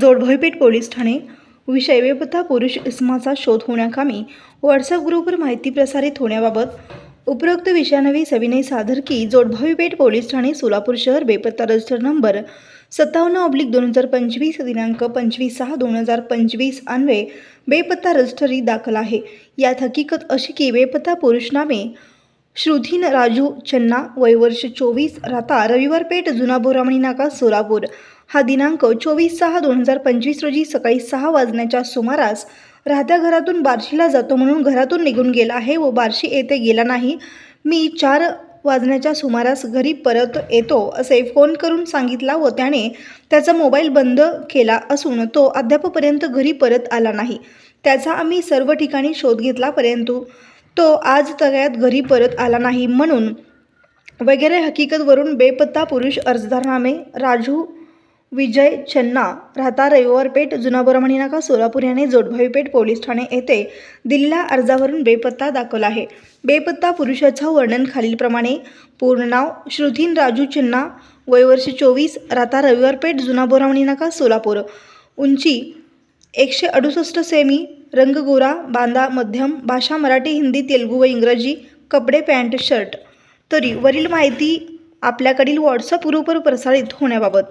जोडभोयपेठ police Thane. विषय बेपत्ता पुरुष इसमाचा शोध होण्याकामी व्हॉट्सअप ग्रुपवर माहिती प्रसारित होण्याबाबत उपरोक्त विषयानवी सविनय सादर की जोडभावी पोलीस ठाणे सोलापूर शहर बेपत्ता रजिस्टर नंबर सत्तावन्न ऑब्लिक दोन हजार पंचवीस दिनांक पंचवीस सहा दोन हजार पंचवीस अन्वये बेपत्ता रजिस्टरी दाखल आहे. यात हकीकत अशी की बेपत्ता पुरुष नामे श्रुधीन राजू चन्ना वयवर्ष चोवीस राहता रविवार पेठ जुना बोरामणी नाका सोलापूर. हा दिनांक चोवीस सहा दोन हजार पंचवीस रोजी सकाळी सहा वाजण्याच्या सुमारास राहत्या घरातून बार्शीला जातो म्हणून घरातून निघून गेला आहे व बार्शी येथे गेला नाही. मी चार वाजण्याच्या सुमारास घरी परत येतो असे फोन करून सांगितला व त्याने त्याचा मोबाईल बंद केला असून तो अद्यापपर्यंत घरी परत आला नाही. त्याचा आम्ही सर्व ठिकाणी शोध घेतला परंतु तो आज तगळ्यात घरी परत आला नाही म्हणून वगैरे हकीकतवरून बेपत्ता पुरुष अर्जदारनामे राजू विजय छन्ना राहता रविवार पेठ जुना बोरामणी नाका सोलापूर याने जोडभावी पेठ पोलीस ठाणे येथे दिलेल्या अर्जावरून बेपत्ता दाखवला आहे. बेपत्ता पुरुषाचं वर्णन खालीलप्रमाणे. पूर्ण नाव श्रुधीन राजू छन्ना वय वर्ष चोवीस राहता रविवार पेठ जुना बोरामणी नाका सोलापूर. उंची एकशे अडुसष्ट सेमी रंग गोरा बांधा मध्यम भाषा मराठी हिंदी तेलुगू व इंग्रजी कपडे पॅन्ट शर्ट. तरी वरील माहिती आपल्याकडील व्हॉट्सअप ग्रुपवर प्रसारित होण्याबाबत.